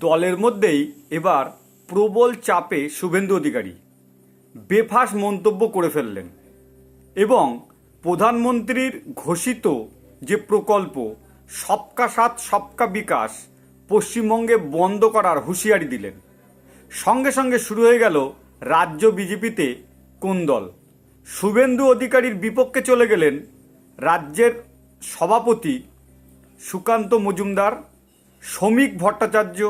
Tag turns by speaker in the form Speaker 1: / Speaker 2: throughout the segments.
Speaker 1: দলের মধ্যেই এবার প্রবল চাপে শুভেন্দু অধিকারী বেফাস মন্তব্য করে ফেললেন এবং প্রধানমন্ত্রীর ঘোষিত যে প্রকল্প, সবকা সাথ, সবকা বিকাশ, পশ্চিমবঙ্গে বন্ধ করার হুঁশিয়ারি দিলেন। সঙ্গে সঙ্গে শুরু হয়ে গেল রাজ্য বিজেপিতে কোন্দল শুভেন্দু অধিকারীর বিপক্ষে চলে গেলেন রাজ্যের সভাপতি সুকান্ত মজুমদার শ্রমিক ভট্টাচার্য,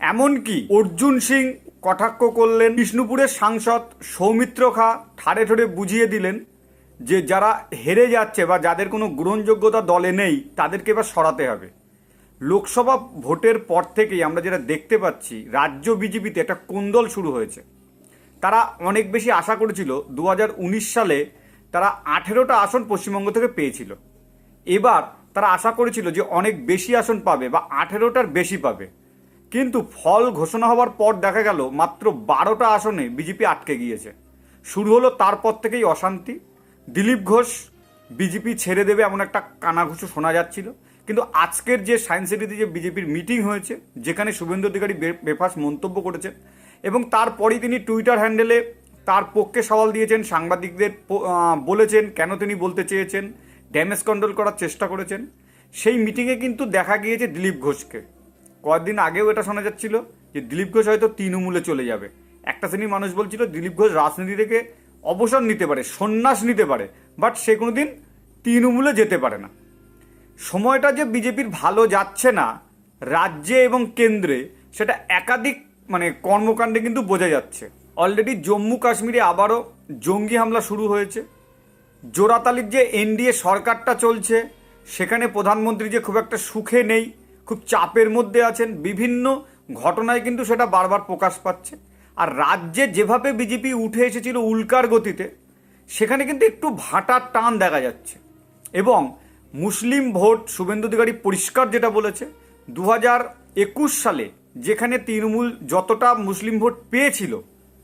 Speaker 1: এমনকি অর্জুন সিং কটাক্ষ করলেন, বিষ্ণুপুরের সাংসদ সৌমিত্র খা ঠাড়ে ঠোড়ে বুঝিয়ে দিলেন যে যারা হেরে যাচ্ছে বা যাদের কোনো গ্রহণযোগ্যতা দলে নেই, তাদেরকে এবার সরাতে হবে। লোকসভা ভোটের পর থেকেই আমরা যেটা দেখতে পাচ্ছি, রাজ্য বিজেপিতে একটা কোন্দল শুরু হয়েছে। তারা অনেক বেশি আশা করেছিল দু হাজার উনিশ সালে তারা আঠেরোটা আসন পশ্চিমবঙ্গ থেকে পেয়েছিল। এবার তারা আশা করেছিল যে অনেক বেশি আসন পাবে বা আঠেরোটার বেশি পাবে। কিন্তু ফল ঘোষণা হওয়ার পর দেখা গেল মাত্র বারোটা আসনে বিজেপি আটকে গিয়েছে। শুরু হলো তারপর থেকেই অশান্তি। দিলীপ ঘোষ বিজেপি ছেড়ে দেবে এমন একটা কানাঘুষো শোনা যাচ্ছিল। কিন্তু আজকের যে সায়েন্স সিটিতে যে বিজেপির মিটিং হয়েছে, যেখানে শুভেন্দু অধিকারী বেফাস মন্তব্য করেছেন এবং তারপরেই তিনি টুইটার হ্যান্ডেলে তার পক্ষে সওয়াল দিয়েছেন, সাংবাদিকদের বলেছেন কেন তিনি বলতে চেয়েছেন। ড্যামেজ কন্ট্রোল করার চেষ্টা করেছেন। সেই মিটিংয়ে কিন্তু দেখা গিয়েছে দিলীপ ঘোষকে। কয়েকদিন আগেও এটা শোনা যাচ্ছিল যে দিলীপ ঘোষ হয়তো তৃণমূলে চলে যাবে। একটা শ্রেণির মানুষ বলছিল, দিলীপ ঘোষ রাজনীতি থেকে অবসর নিতে পারে, সন্ন্যাস নিতে পারে বাট সে কোনো দিন তৃণমূলে যেতে পারে না। সময়টা যে বিজেপির ভালো যাচ্ছে না, রাজ্যে এবং কেন্দ্রে, সেটা একাধিক মানে কর্মকাণ্ডে কিন্তু বোঝা যাচ্ছে। অলরেডি জম্মু কাশ্মীরে আবারও জঙ্গি হামলা শুরু হয়েছে। জোড়াতালির যে এনডিএ সরকারটা চলছে, সেখানে প্রধানমন্ত্রী যে খুব একটা সুখে নেই, খুব চাপের মধ্যে আছেন, বিভিন্ন ঘটনায় কিন্তু সেটা বারবার প্রকাশ পাচ্ছে। আর রাজ্যে যেভাবে বিজেপি উঠে এসেছিল উল্কার গতিতে, সেখানে কিন্তু একটু ভাটার টান দেখা যাচ্ছে। এবং মুসলিম ভোট শুভেন্দু অধিকারী পরিষ্কার যেটা বলেছে দু হাজার একুশ সালে যেখানে তৃণমূল যতটা মুসলিম ভোট পেয়েছিল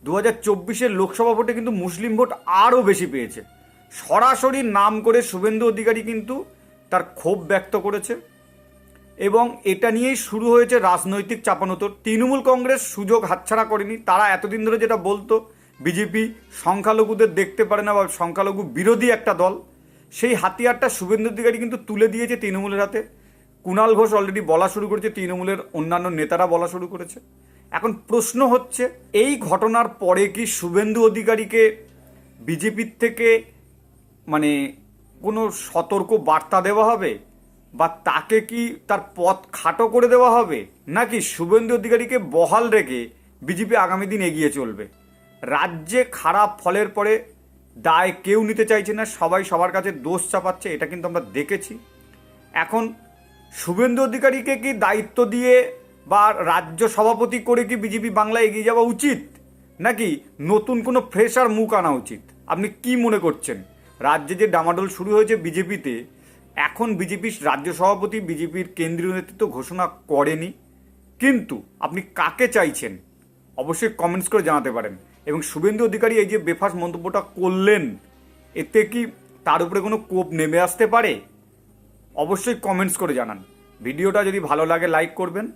Speaker 1: দু হাজার চব্বিশের লোকসভা ভোটে কিন্তু মুসলিম ভোট আরও বেশি পেয়েছে। সরাসরি নাম করে শুভেন্দু অধিকারী কিন্তু তার ক্ষোভ ব্যক্ত করেছে এবং এটা নিয়েই শুরু হয়েছে রাজনৈতিক চাপানোতর তৃণমূল কংগ্রেস সুযোগ হাতছাড়া করেনি। তারা এতদিন ধরে যেটা বলতো, বিজেপি সংখ্যালঘুদের দেখতে পারে না বা সংখ্যালঘু বিরোধী একটা দল, সেই হাতিয়ারটা শুভেন্দু অধিকারী কিন্তু তুলে দিয়েছে তৃণমূলের হাতে। কুণাল ঘোষ অলরেডি বলা শুরু করেছে, তৃণমূলের অন্যান্য নেতারা বলা শুরু করেছে। এখন প্রশ্ন হচ্ছে, এই ঘটনার পরে কি শুভেন্দু অধিকারীকে বিজেপির থেকে মানে কোনো সতর্ক বার্তা দেওয়া হবে? বা তাকে কি তার পথ খাটো করে দেওয়া হবে? নাকি শুভেন্দু অধিকারীকে বহাল রেখে বিজেপি আগামী দিন এগিয়ে চলবে? রাজ্যে খারাপ ফলের পরে দায় কেউ নিতে চাইছে না, সবাই সবার কাছে দোষ চাপাচ্ছে, এটা কিন্তু আমরা দেখেছি। এখন শুভেন্দু অধিকারীকে কি দায়িত্ব দিয়ে বা রাজ্য সভাপতি করে কি বিজেপি বাংলায় এগিয়ে যাওয়া উচিত? নাকি নতুন কোনো ফ্রেশার মুখ আনা উচিত? আপনি কি মনে করছেন? রাজ্যে যে ডামাডোল শুরু হয়েছে বিজেপিতে, এখন বিজেপির রাজ্য সভাপতি, বিজেপির কেন্দ্রীয় নেতৃত্ব ঘোষণা করেনি। কিন্তু আপনি কাকে চাইছেন? অবশ্যই কমেন্টস করে জানাতে পারেন। এবং শুভেন্দু অধিকারী এই যে বেফাস মন্তব্যটা করলেন, এতে কি তার উপরে কোনো কোপ নেমে আসতে পারে? অবশ্যই কমেন্টস করে জানান। ভিডিওটা যদি ভালো লাগে লাইক করবেন।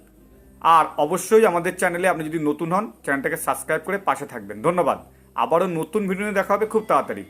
Speaker 1: আর অবশ্যই আমাদের চ্যানেলে আপনি যদি নতুন হন চ্যানেলটাকে সাবস্ক্রাইব করে পাশে থাকবেন। ধন্যবাদ। আবারও নতুন ভিডিও দেখা হবে খুব তাড়াতাড়ি।